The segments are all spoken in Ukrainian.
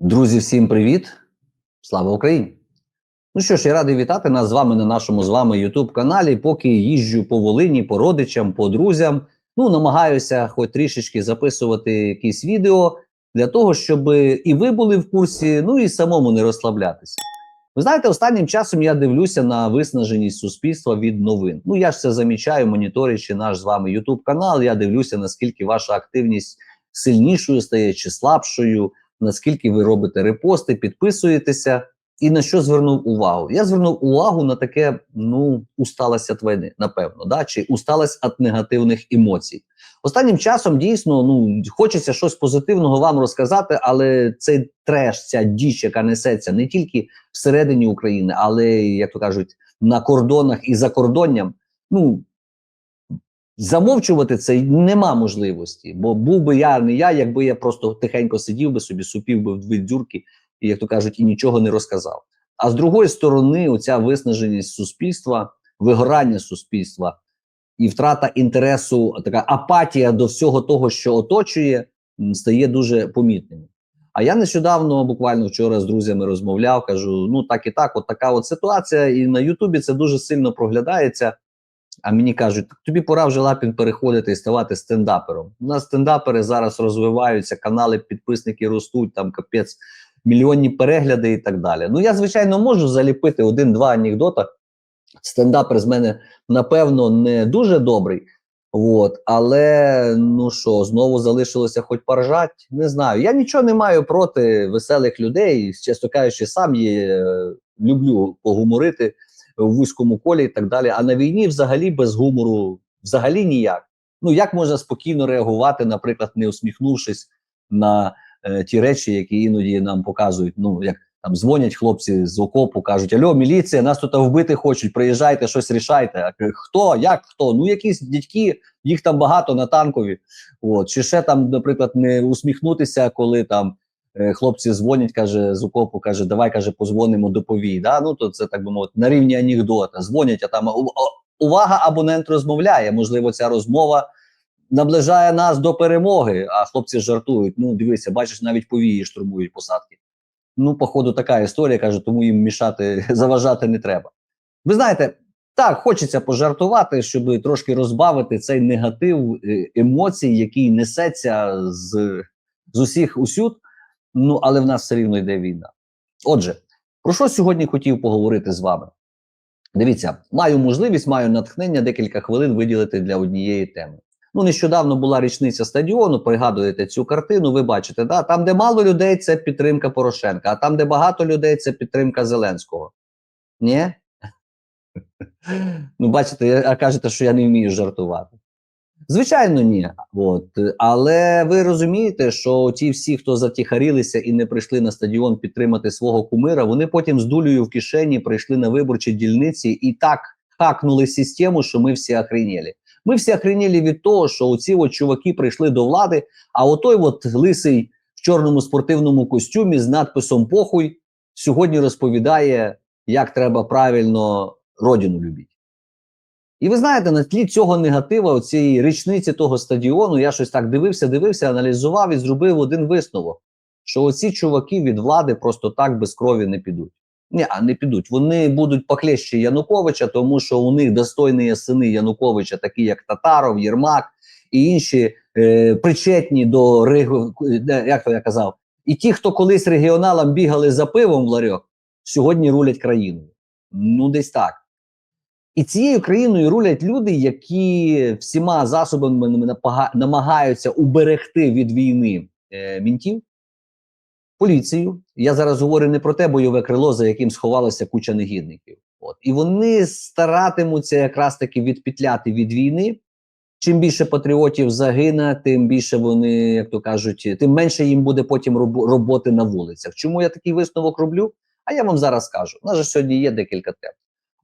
Друзі, всім привіт! Слава Україні! Ну що ж, я радий вітати нас з вами на нашому з вами youtube каналі. Поки їжджу по Волині, по родичам, по друзям. Ну, намагаюся хоч трішечки записувати якісь відео для того, щоб і ви були в курсі, ну і самому не розслаблятися. Ви знаєте, останнім часом я дивлюся на виснаженість суспільства від новин. Ну я ж це замічаю, моніторячи наш з вами youtube канал. Я дивлюся, наскільки ваша активність сильнішою стає чи слабшою наскільки ви робите репости, підписуєтеся, і на що звернув увагу? Я звернув увагу на таке: ну, усталость від напевно, да? чи усталость від негативних емоцій. Останнім часом дійсно ну хочеться щось позитивного вам розказати, але цей треш, ця діч, яка несеться не тільки всередині України, але як то кажуть, на кордонах і за кордонням. Ну замовчувати це нема можливості, бо був би я не я, якби я просто тихенько сидів би собі, супів би в дві дзюрки, і як то кажуть, і нічого не розказав. А з другої сторони, оця виснаженість суспільства, вигорання суспільства і втрата інтересу, така апатія до всього того, що оточує, стає дуже помітним. А я нещодавно, буквально вчора з друзями розмовляв, кажу: ну так і так, от така от ситуація, і на Ютубі це дуже сильно проглядається. А мені кажуть, тобі пора вже Лапін переходити і ставати стендапером. У нас стендапери зараз розвиваються, канали, підписники ростуть, там капець, мільйонні перегляди і так далі. Ну я, звичайно, можу заліпити один-два анекдота. Стендапер з мене, напевно, не дуже добрий. От, але ну що, знову залишилося хоч поржать, не знаю. Я нічого не маю проти веселих людей. Чесно кажучи, сам є, люблю погуморити в вузькому колі і так далі. А на війні взагалі без гумору взагалі ніяк. Ну як можна спокійно реагувати, наприклад, не усміхнувшись на е, ті речі, які іноді нам показують. Ну як там дзвонять хлопці з окопу, кажуть: Альо, міліція, нас тут вбити хочуть, приїжджайте, щось рішайте. Хто? Як хто? Ну якісь дядьки, їх там багато на танкові. От чи ще там, наприклад, не усміхнутися, коли там. Е, хлопці дзвонять, каже з окопу, каже, давай каже, позвонимо доповій. Да? Ну то це так би мовити на рівні анекдота. Дзвонять, а там увага, абонент розмовляє. Можливо, ця розмова наближає нас до перемоги. А хлопці жартують. Ну, дивися, бачиш, навіть повії штурмують посадки. Ну, походу, така історія каже, тому їм мішати, заважати не треба. Ви знаєте, так, хочеться пожартувати, щоб трошки розбавити цей негатив е, емоцій, який несеться з, з усіх усюд. Ну, але в нас все рівно йде війна. Отже, про що сьогодні хотів поговорити з вами? Дивіться, маю можливість, маю натхнення декілька хвилин виділити для однієї теми. Ну, нещодавно була річниця стадіону. Пригадуєте цю картину, ви бачите, да? там, де мало людей, це підтримка Порошенка, а там, де багато людей, це підтримка Зеленського. Ні? Ну, бачите, а кажете, що я не вмію жартувати. Звичайно, ні. От. Але ви розумієте, що ті всі, хто затіхарілися і не прийшли на стадіон підтримати свого кумира, вони потім з дулею в кишені прийшли на виборчі дільниці і так хакнули систему, що ми всі охренєлі. Ми всі охренєлі від того, що оці от чуваки прийшли до влади, а отой от лисий в чорному спортивному костюмі з надписом Похуй сьогодні розповідає, як треба правильно родину любити. І ви знаєте, на тлі цього негатива, цієї річниці того стадіону, я щось так дивився, дивився, аналізував і зробив один висновок: що оці чуваки від влади просто так без крові не підуть. Ні, а не підуть. Вони будуть похлеще Януковича, тому що у них достойні сини Януковича, такі як Татаров, Єрмак і інші е, причетні до як то я казав, і ті, хто колись регіоналам бігали за пивом в ларьок, сьогодні рулять країною. Ну, десь так. І цією країною рулять люди, які всіма засобами намагаються уберегти від війни е, мінтів, поліцію. Я зараз говорю не про те бойове крило, за яким сховалася куча негідників. От і вони старатимуться якраз таки відпетляти від війни. Чим більше патріотів загине, тим більше вони, як то кажуть, тим менше їм буде потім роботи на вулицях. Чому я такий висновок роблю? А я вам зараз скажу. У нас же сьогодні є декілька тем.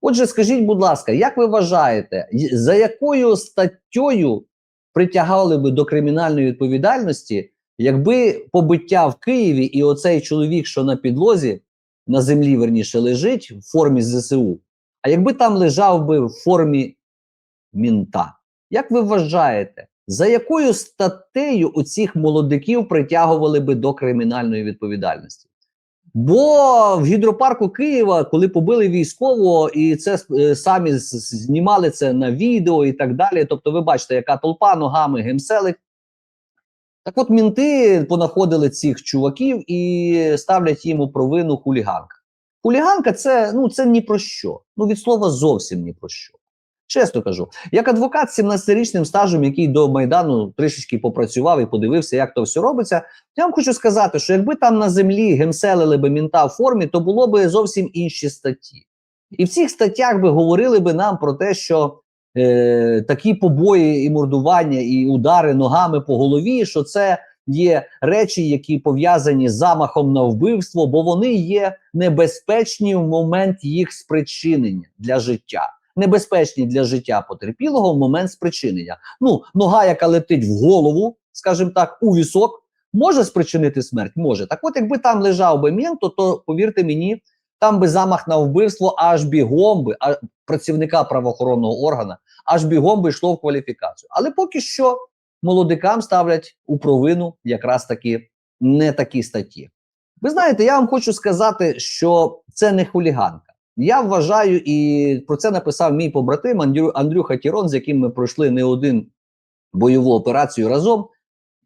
Отже, скажіть, будь ласка, як ви вважаєте, за якою статтєю притягали би до кримінальної відповідальності, якби побиття в Києві і оцей чоловік, що на підлозі, на землі верніше лежить в формі ЗСУ, а якби там лежав би в формі мінта? Як ви вважаєте, За якою статтею у цих молодиків притягували би до кримінальної відповідальності? Бо в гідропарку Києва, коли побили військового, і це е, самі знімали це на відео і так далі. Тобто, ви бачите, яка толпа ногами гемселить. Так от мінти понаходили цих чуваків і ставлять їм у провину хуліганка. Хуліганка це ну це ні про що. Ну від слова зовсім ні про що. Чесно кажу, як адвокат з 17-річним стажем, який до Майдану трішечки попрацював і подивився, як то все робиться. Я вам хочу сказати, що якби там на землі гемселили би мінта в формі, то було би зовсім інші статті. І в цих статтях би говорили би нам про те, що е, такі побої і мордування, і удари ногами по голові, що це є речі, які пов'язані з замахом на вбивство, бо вони є небезпечні в момент їх спричинення для життя. Небезпечні для життя потерпілого в момент спричинення. Ну, нога, яка летить в голову, скажімо так, у вісок, може спричинити смерть? Може. Так от, якби там лежав би мент, то, повірте мені, там би замах на вбивство аж бігом би, а працівника правоохоронного органа, аж бігом би йшло в кваліфікацію. Але поки що молодикам ставлять у провину якраз таки не такі статті. Ви знаєте, я вам хочу сказати, що це не хуліганка. Я вважаю, і про це написав мій побратим Андрю, Андрюха Тірон, з яким ми пройшли не один бойову операцію разом.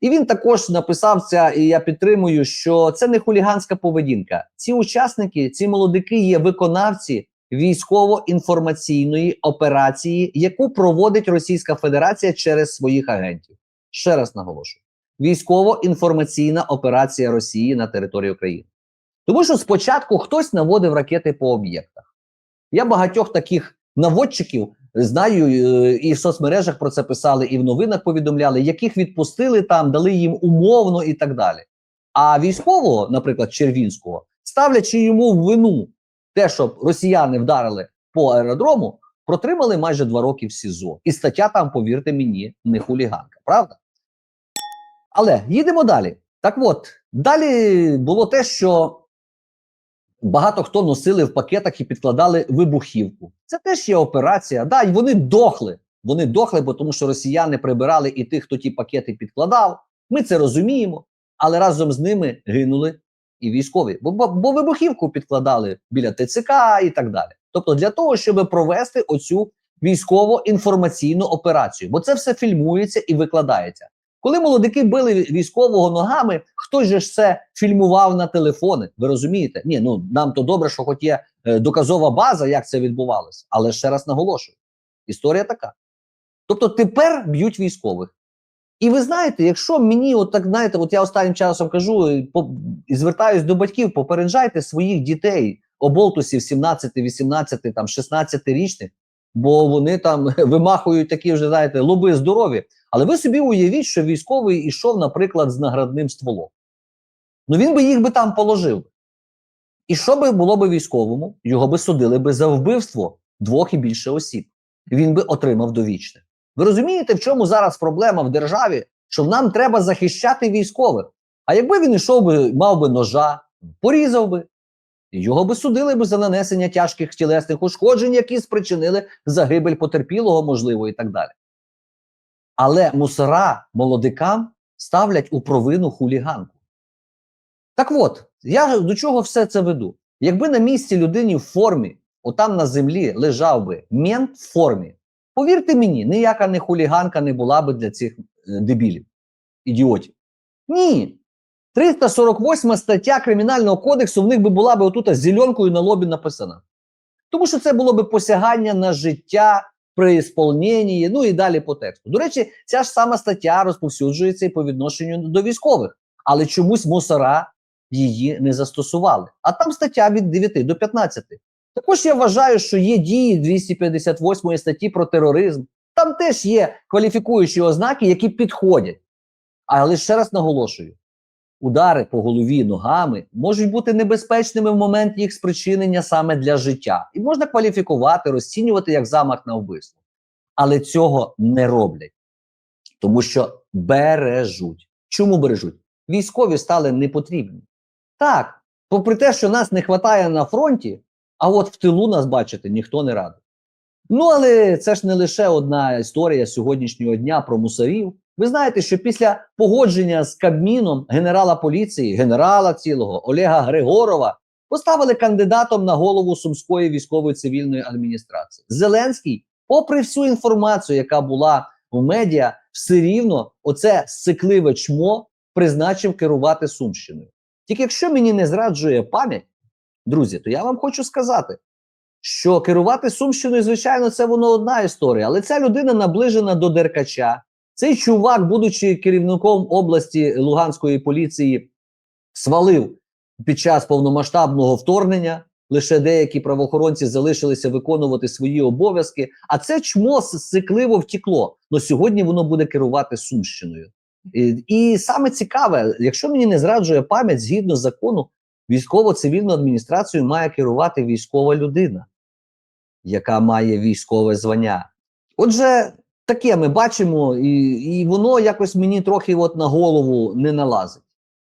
І він також написав це, і я підтримую, що це не хуліганська поведінка. Ці учасники, ці молодики є виконавці військово-інформаційної операції, яку проводить Російська Федерація через своїх агентів. Ще раз наголошую: військово-інформаційна операція Росії на території України. Тому що спочатку хтось наводив ракети по об'єктах. Я багатьох таких наводчиків знаю е, і в соцмережах про це писали, і в новинах повідомляли, яких відпустили там, дали їм умовно і так далі. А військового, наприклад, Червінського, ставлячи йому в вину те, що росіяни вдарили по аеродрому, протримали майже два роки в СІЗО. І стаття там, повірте мені, не хуліганка, правда? Але їдемо далі. Так от, далі було те, що багато хто носили в пакетах і підкладали вибухівку. Це теж є операція. Да, і вони дохли. Вони дохли, бо тому що росіяни прибирали і тих, хто ті пакети підкладав. Ми це розуміємо, але разом з ними гинули і військові, бо, бо, бо вибухівку підкладали біля ТЦК і так далі. Тобто, для того, щоб провести оцю військово-інформаційну операцію, бо це все фільмується і викладається. Коли молодики били військового ногами, хтось же ж це фільмував на телефони. Ви розумієте? Ні, ну нам то добре, що хоч є е, доказова база, як це відбувалося. Але ще раз наголошую: історія така. Тобто тепер б'ють військових. І ви знаєте, якщо мені, от так знаєте, от я останнім часом кажу і, по, і звертаюсь до батьків, попереджайте своїх дітей, оболтусів 17, 18, там 16-річних, бо вони там вимахують такі вже, знаєте, лоби здорові. Але ви собі уявіть, що військовий ішов, наприклад, з наградним стволом. Ну він би їх би там положив. І що би було би військовому? Його би судили би за вбивство двох і більше осіб. Він би отримав довічне. Ви розумієте, в чому зараз проблема в державі, що нам треба захищати військових. А якби він йшов би, мав би ножа, порізав би, його би судили би за нанесення тяжких тілесних ушкоджень, які спричинили загибель потерпілого, можливо, і так далі. Але мусора молодикам ставлять у провину хуліганку. Так от, я до чого все це веду? Якби на місці людині в формі, отам на землі лежав би мент в формі, повірте мені, ніяка не хуліганка не була би для цих е, дебілів, ідіотів. Ні. 348 стаття Кримінального кодексу в них би була би отут зеленкою на лобі написана. Тому що це було би посягання на життя при ісполненні, ну і далі по тексту. До речі, ця ж сама стаття розповсюджується і по відношенню до військових, але чомусь мусора її не застосували. А там стаття від 9 до 15. Також я вважаю, що є дії 258 статті про тероризм. Там теж є кваліфікуючі ознаки, які підходять. Але ще раз наголошую: удари по голові ногами можуть бути небезпечними в момент їх спричинення саме для життя, і можна кваліфікувати, розцінювати як замах на вбивство. Але цього не роблять, тому що бережуть. Чому бережуть? Військові стали непотрібні. Так, попри те, що нас не вистачає на фронті, а от в тилу нас бачити ніхто не радий. Ну, але це ж не лише одна історія сьогоднішнього дня про мусорів. Ви знаєте, що після погодження з Кабміном генерала поліції, генерала цілого Олега Григорова поставили кандидатом на голову Сумської військової цивільної адміністрації. Зеленський, попри всю інформацію, яка була в медіа, все рівно оце сикливе чмо призначив керувати Сумщиною. Тільки якщо мені не зраджує пам'ять, друзі, то я вам хочу сказати, що керувати Сумщиною, звичайно, це воно одна історія, але ця людина наближена до Деркача. Цей чувак, будучи керівником області Луганської поліції, свалив під час повномасштабного вторгнення. Лише деякі правоохоронці залишилися виконувати свої обов'язки, а це чмо сикливо втекло. Но сьогодні воно буде керувати Сумщиною. І, і саме цікаве, якщо мені не зраджує пам'ять, згідно закону, військово-цивільну адміністрацію має керувати військова людина, яка має військове звання. Отже, таке ми бачимо, і, і воно якось мені трохи от на голову не налазить.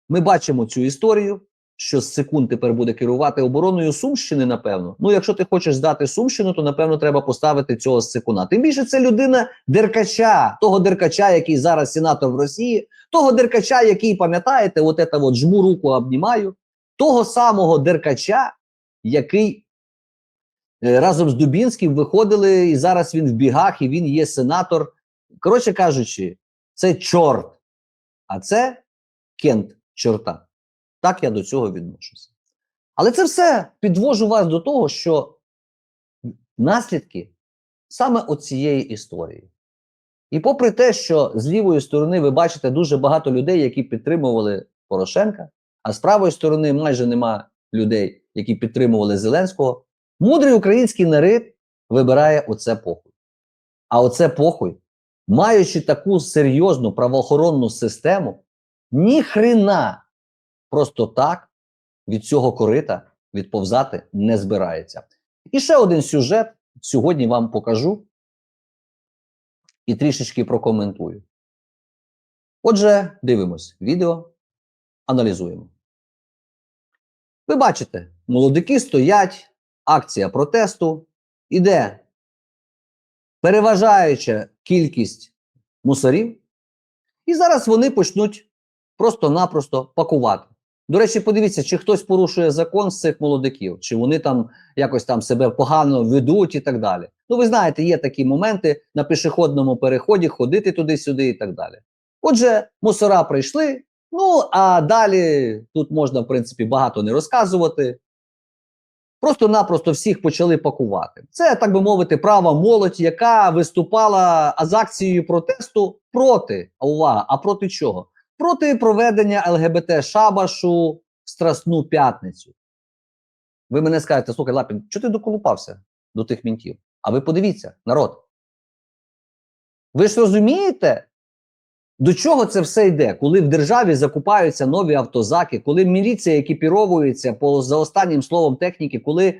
Ми бачимо цю історію, що з секунд тепер буде керувати обороною Сумщини, напевно. Ну, якщо ти хочеш здати Сумщину, то напевно треба поставити цього секуна. Тим більше це людина Деркача, того Деркача, який зараз сенатор в Росії, того Деркача, який пам'ятаєте, от це от жму руку, обнімаю, того самого Деркача, який разом з Дубінським виходили, і зараз він в бігах, і він є сенатор. Коротше кажучи, це чорт, а це кент чорта. Так я до цього відношуся. Але це все підвожу вас до того, що наслідки саме оцієї історії. І попри те, що з лівої сторони ви бачите дуже багато людей, які підтримували Порошенка, а з правої сторони майже нема людей, які підтримували Зеленського, мудрий український народ вибирає оце похуй. А оце похуй, маючи таку серйозну правоохоронну систему, ні хрена просто так від цього корита відповзати не збирається. І ще один сюжет сьогодні вам покажу і трішечки прокоментую. Отже, дивимось відео, аналізуємо. Ви бачите, молодики стоять, акція протесту, іде переважаюча кількість мусорів, і зараз вони почнуть просто-напросто пакувати. До речі, подивіться, чи хтось порушує закон з цих молодиків, чи вони там якось там себе погано ведуть і так далі. Ну, ви знаєте, є такі моменти на пішохідному переході ходити туди-сюди і так далі. Отже, мусора прийшли. Ну а далі тут можна, в принципі, багато не розказувати. Просто-напросто всіх почали пакувати. Це, так би мовити, права молодь, яка виступала з акцією протесту проти, а увага, а проти чого? Проти проведення ЛГБТ Шабашу в Страсну п'ятницю. Ви мене скажете, слухай, Лапін, чого ти доколупався до тих мінтів? А ви подивіться, народ. Ви ж розумієте, до чого це все йде, коли в державі закупаються нові автозаки, коли міліція екіпіровується по за останнім словом техніки, коли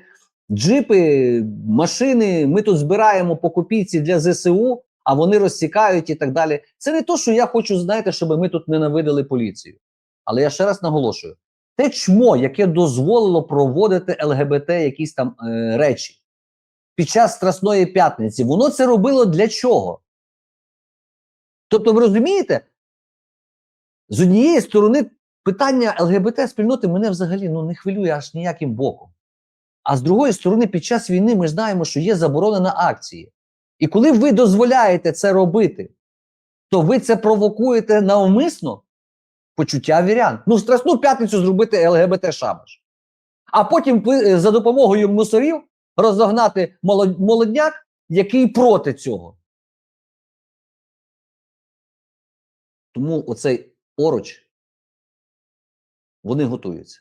джипи, машини, ми тут збираємо по копійці для ЗСУ, а вони розсікають і так далі. Це не то, що я хочу, знаєте, щоб ми тут ненавидили поліцію. Але я ще раз наголошую: те чмо, яке дозволило проводити ЛГБТ якісь там е, речі під час Страсної п'ятниці, воно це робило для чого? Тобто, ви розумієте, з однієї сторони питання ЛГБТ спільноти мене взагалі ну, не хвилює аж ніяким боком. А з другої сторони, під час війни ми знаємо, що є заборона на акції. І коли ви дозволяєте це робити, то ви це провокуєте навмисно почуття вірян. Ну, в Страсну п'ятницю зробити ЛГБТ шабаш. А потім за допомогою мусорів розогнати молодняк, який проти цього. Тому оцей поруч, вони готуються.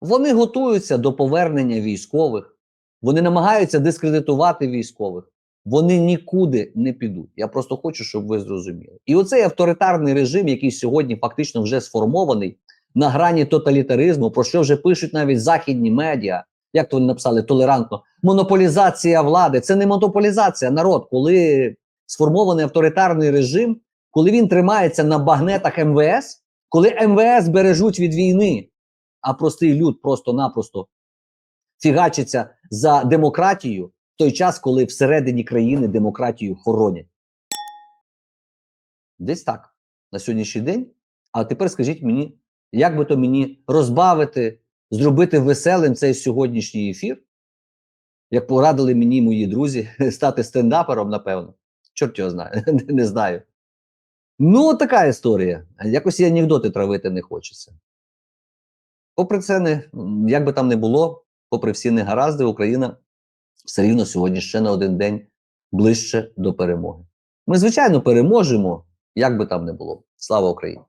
Вони готуються до повернення військових, вони намагаються дискредитувати військових. Вони нікуди не підуть. Я просто хочу, щоб ви зрозуміли. І оцей авторитарний режим, який сьогодні фактично вже сформований на грані тоталітаризму, про що вже пишуть навіть західні медіа, як то вони написали толерантно, монополізація влади. Це не монополізація народ, коли сформований авторитарний режим, коли він тримається на багнетах МВС, коли МВС бережуть від війни, а простий люд просто-напросто фігачиться за демократію в той час, коли всередині країни демократію хоронять. Десь так на сьогоднішній день. А тепер скажіть мені, як би то мені розбавити, зробити веселим цей сьогоднішній ефір? Як порадили мені мої друзі, стати стендапером, напевно. Чорт його знає, не знаю. Ну, така історія. Якось і анекдоти травити не хочеться. Попри це, не, як би там не було, попри всі негаразди, Україна все рівно сьогодні ще на один день ближче до перемоги. Ми, звичайно, переможемо, як би там не було. Слава Україні!